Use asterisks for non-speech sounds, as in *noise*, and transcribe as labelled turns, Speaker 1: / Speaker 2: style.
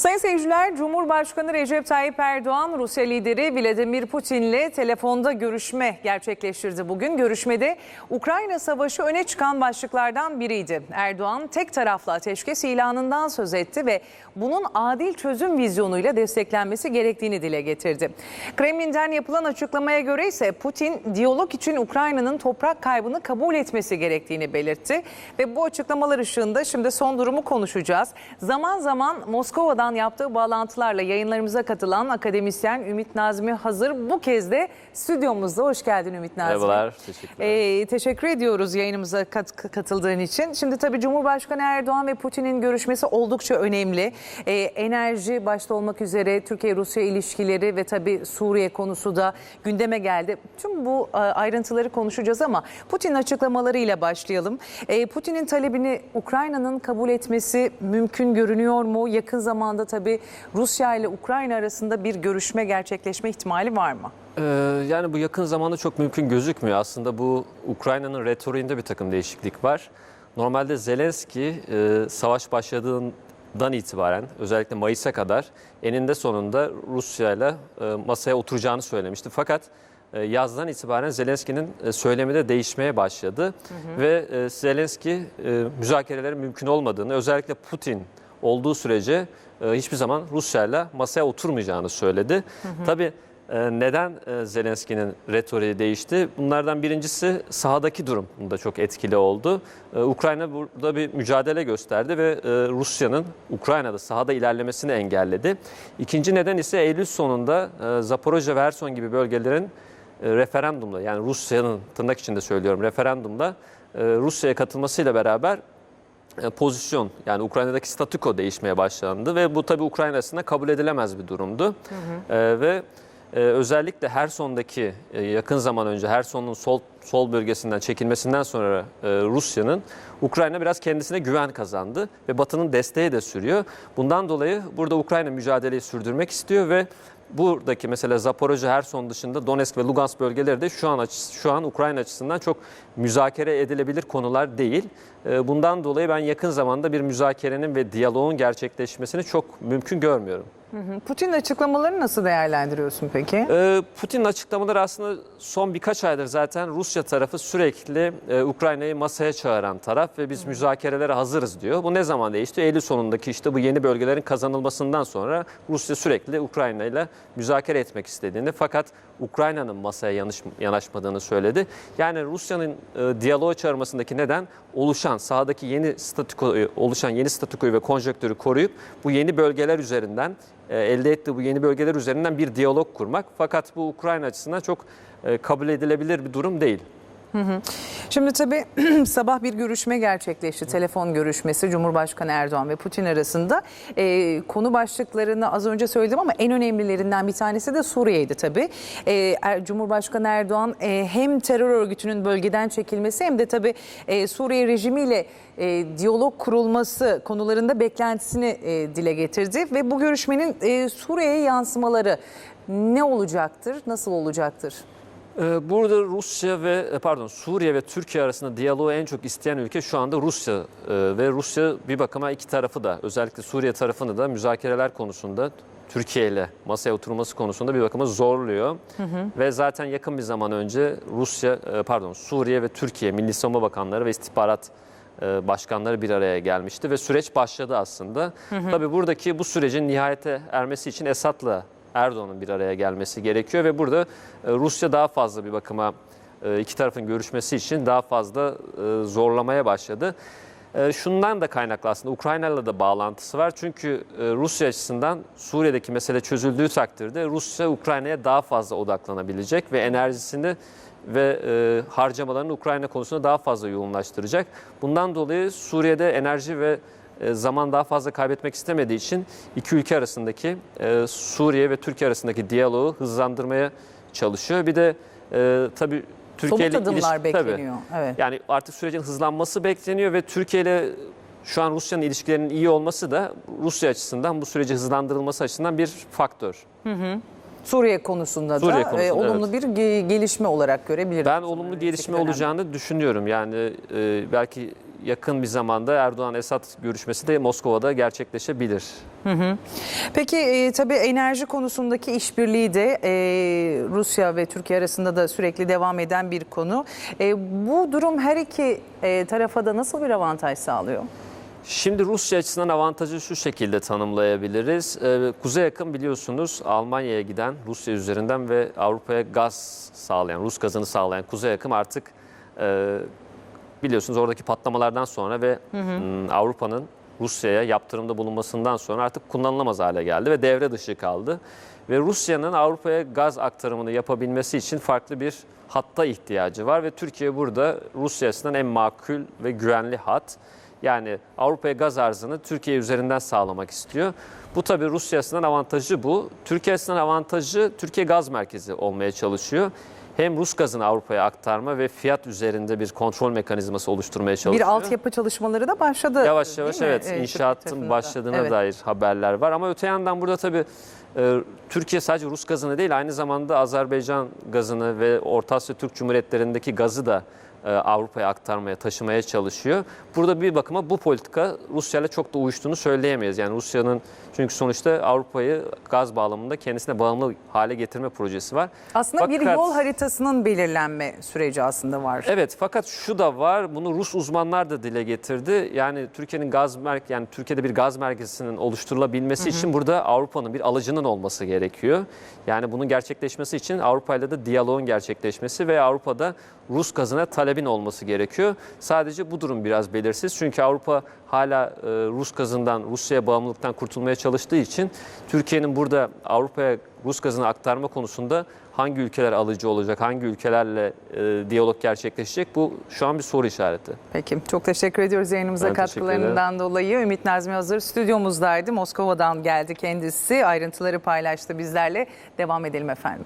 Speaker 1: Sayın seyirciler, Cumhurbaşkanı Recep Tayyip Erdoğan, Rusya lideri Vladimir Putin'le telefonda görüşme gerçekleştirdi bugün. Görüşmede Ukrayna Savaşı öne çıkan başlıklardan biriydi. Erdoğan tek taraflı ateşkes ilanından söz etti ve bunun adil çözüm vizyonuyla desteklenmesi gerektiğini dile getirdi. Kremlin'den yapılan açıklamaya göre ise Putin diyalog için Ukrayna'nın toprak kaybını kabul etmesi gerektiğini belirtti. Ve bu açıklamalar ışığında şimdi son durumu konuşacağız. Zaman zaman Moskova'dan yaptığı bağlantılarla yayınlarımıza katılan akademisyen Ümit Nazmi hazır. Bu kez de stüdyomuzda. Hoş geldin Ümit Nazmi.
Speaker 2: Merhabalar, teşekkürler.
Speaker 1: Ee, teşekkür ediyoruz yayınımıza kat- katıldığın için. Şimdi tabii Cumhurbaşkanı Erdoğan ve Putin'in görüşmesi oldukça önemli. Ee, enerji başta olmak üzere Türkiye-Rusya ilişkileri ve tabii Suriye konusu da gündeme geldi. Tüm bu e, ayrıntıları konuşacağız ama Putin açıklamalarıyla başlayalım. Ee, Putin'in talebini Ukrayna'nın kabul etmesi mümkün görünüyor mu? Yakın zamanda tabii Rusya ile Ukrayna arasında bir görüşme gerçekleşme ihtimali var mı?
Speaker 2: Ee, yani bu yakın zamanda çok mümkün gözükmüyor. Aslında bu Ukrayna'nın retoriğinde bir takım değişiklik var. Normalde Zelenski e, savaş başladığından itibaren özellikle Mayıs'a kadar eninde sonunda Rusya ile e, masaya oturacağını söylemişti. Fakat e, yazdan itibaren Zelenski'nin e, söylemi de değişmeye başladı. Ve e, Zelenski e, müzakerelerin mümkün olmadığını özellikle Putin olduğu sürece e, hiçbir zaman Rusya ile masaya oturmayacağını söyledi. Tabii e, neden e, Zelenski'nin retoriği değişti? Bunlardan birincisi sahadaki durum bunda çok etkili oldu. Ukrayna burada bir mücadele gösterdi ve Rusya'nın Ukrayna'da sahada ilerlemesini engelledi. İkinci neden ise Eylül sonunda Zaporojye ve Herson gibi bölgelerin referandumla yani Rusya'nın tırnak içinde söylüyorum referandumda Rusya'ya katılmasıyla beraber pozisyon yani Ukrayna'daki statüko değişmeye başlandı ve bu tabii Ukrayna açısından kabul edilemez bir durumdu. E, ve e, özellikle Herson'daki e, yakın zaman önce Herson'un sol sol bölgesinden çekilmesinden sonra e, Rusya'nın Ukrayna biraz kendisine güven kazandı ve Batı'nın desteği de sürüyor. Bundan dolayı burada Ukrayna mücadeleyi sürdürmek istiyor ve buradaki mesela Zaporojye, Herson dışında Donetsk ve Lugansk bölgeleri de şu an şu an Ukrayna açısından çok müzakere edilebilir konular değil. E, Bundan dolayı ben yakın zamanda bir müzakerenin ve diyaloğun gerçekleşmesini çok mümkün görmüyorum.
Speaker 1: Putin'in açıklamalarını nasıl değerlendiriyorsun peki?
Speaker 2: Ee, Putin'in açıklamaları aslında son birkaç aydır zaten Rusya tarafı sürekli e, Ukrayna'yı masaya çağıran taraf ve biz müzakerelere hazırız diyor. Bu ne zaman değişti? Eylül sonundaki işte bu yeni bölgelerin kazanılmasından sonra Rusya sürekli Ukrayna ile müzakere etmek istediğini fakat Ukrayna'nın masaya yanaşmadığını söyledi. Yani Rusya'nın e, diyaloğa çağırmasındaki neden oluşan sahadaki yeni statükoyu, oluşan yeni statükoyu ve konjonktürü koruyup bu yeni bölgeler üzerinden elde ettiği bu yeni bölgeler üzerinden bir diyalog kurmak. Fakat bu Ukrayna açısından çok e, kabul edilebilir bir durum değil.
Speaker 1: Şimdi tabii *clears throat* sabah bir görüşme gerçekleşti. Telefon görüşmesi Cumhurbaşkanı Erdoğan ve Putin arasında. Ee, konu başlıklarını az önce söyledim ama en önemlilerinden bir tanesi de Suriye'ydi tabii. Er- Cumhurbaşkanı Erdoğan e, hem terör örgütünün bölgeden çekilmesi hem de tabii e, Suriye rejimiyle e, diyalog kurulması konularında beklentisini e, dile getirdi. Ve bu görüşmenin e, Suriye'ye yansımaları ne olacaktır, nasıl olacaktır?
Speaker 2: Ee, Burada Rusya ve e, pardon Suriye ve Türkiye arasında diyaloğu en çok isteyen ülke şu anda Rusya Ee, ve Rusya bir bakıma iki tarafı da özellikle Suriye tarafını da müzakereler konusunda Türkiye ile masaya oturması konusunda bir bakıma zorluyor. Ve zaten yakın bir zaman önce Rusya e, pardon Suriye ve Türkiye Milli Savunma Bakanları ve istihbarat e, başkanları bir araya gelmişti ve süreç başladı aslında. Tabii buradaki bu sürecin nihayete ermesi için Esad'la Erdoğan'ın bir araya gelmesi gerekiyor ve burada e, Rusya daha fazla bir bakıma e, iki tarafın görüşmesi için daha fazla e, zorlamaya başladı. Şundan da kaynaklı aslında Ukrayna'yla da bağlantısı var. Çünkü Rusya açısından Suriye'deki mesele çözüldüğü takdirde Rusya Ukrayna'ya daha fazla odaklanabilecek ve enerjisini ve e, harcamalarını Ukrayna konusunda daha fazla yoğunlaştıracak. Bundan dolayı Suriye'de enerji ve zaman daha fazla kaybetmek istemediği için iki ülke arasındaki e, Suriye ve Türkiye arasındaki diyaloğu hızlandırmaya çalışıyor. Bir de e, tabii Türkiye ile ilişki- tabii.
Speaker 1: bekleniyor. Evet.
Speaker 2: Yani artık sürecin hızlanması bekleniyor ve Türkiye ile şu an Rusya'nın ilişkilerinin iyi olması da Rusya açısından bu süreci hızlandırılması açısından bir faktör.
Speaker 1: Suriye konusunda
Speaker 2: Suriye
Speaker 1: da
Speaker 2: konusunda,
Speaker 1: e, olumlu bir ge- gelişme olarak görebiliriz.
Speaker 2: Ben olumlu gelişme olacağını düşünüyorum. Yani e, belki yakın bir zamanda Erdoğan-Esad görüşmesi de Moskova'da gerçekleşebilir.
Speaker 1: Peki e, tabii enerji konusundaki işbirliği de e, Rusya ve Türkiye arasında da sürekli devam eden bir konu. E, bu durum her iki e, tarafa da nasıl bir avantaj sağlıyor?
Speaker 2: Şimdi Rusya açısından avantajı şu şekilde tanımlayabiliriz. Ee, Kuzey yakın biliyorsunuz Almanya'ya giden Rusya üzerinden ve Avrupa'ya gaz sağlayan, Rus gazını sağlayan Kuzey yakın artık e, biliyorsunuz oradaki patlamalardan sonra ve Avrupa'nın Rusya'ya yaptırımda bulunmasından sonra artık kullanılamaz hale geldi ve devre dışı kaldı. Ve Rusya'nın Avrupa'ya gaz aktarımını yapabilmesi için farklı bir hatta ihtiyacı var ve Türkiye burada Rusya açısından en makul ve güvenli hat. Yani Avrupa'ya gaz arzını Türkiye üzerinden sağlamak istiyor. Bu tabii Rusya açısından avantajı bu. Türkiye açısından avantajı Türkiye gaz merkezi olmaya çalışıyor. Hem Rus gazını Avrupa'ya aktarma ve fiyat üzerinde bir kontrol mekanizması oluşturmaya çalışıyor.
Speaker 1: Bir altyapı çalışmaları da başladı.
Speaker 2: Yavaş yavaş evet
Speaker 1: E,
Speaker 2: inşaatın başladığına
Speaker 1: Evet.
Speaker 2: dair haberler var. Ama öte yandan burada tabii e, Türkiye sadece Rus gazını değil aynı zamanda Azerbaycan gazını ve Orta Asya Türk Cumhuriyetlerindeki gazı da Avrupa'ya aktarmaya, taşımaya çalışıyor. Burada bir bakıma bu politika Rusya ile çok da uyuştuğunu söyleyemeyiz. Yani Rusya'nın çünkü sonuçta Avrupa'yı gaz bağlamında kendisine bağımlı hale getirme projesi var.
Speaker 1: Aslında bir
Speaker 2: Fakat-
Speaker 1: yol haritasının belirlenme süreci aslında var.
Speaker 2: Evet fakat şu da var. Bunu Rus uzmanlar da dile getirdi. Yani Türkiye'nin gaz merk yani Türkiye'de bir gaz merkezinin oluşturulabilmesi için burada Avrupa'nın bir alıcının olması gerekiyor. Yani bunun gerçekleşmesi için Avrupa ile de diyaloğun gerçekleşmesi ve Avrupa'da Rus gazına talebin olması gerekiyor. Sadece bu durum biraz belirsiz. Çünkü Avrupa hala e, Rus gazından, Rusya'ya bağımlılıktan kurtulmaya çalıştığı için Türkiye'nin burada Avrupa'ya Rus gazını aktarma konusunda hangi ülkeler alıcı olacak, hangi ülkelerle e, diyalog gerçekleşecek bu şu an bir soru işareti.
Speaker 1: Peki çok teşekkür ediyoruz yayınımıza
Speaker 2: Ben
Speaker 1: katkılarından dolayı. Ümit Nazmi Hazır stüdyomuzdaydı. Moskova'dan geldi kendisi. Ayrıntıları paylaştı bizlerle. Devam edelim efendim.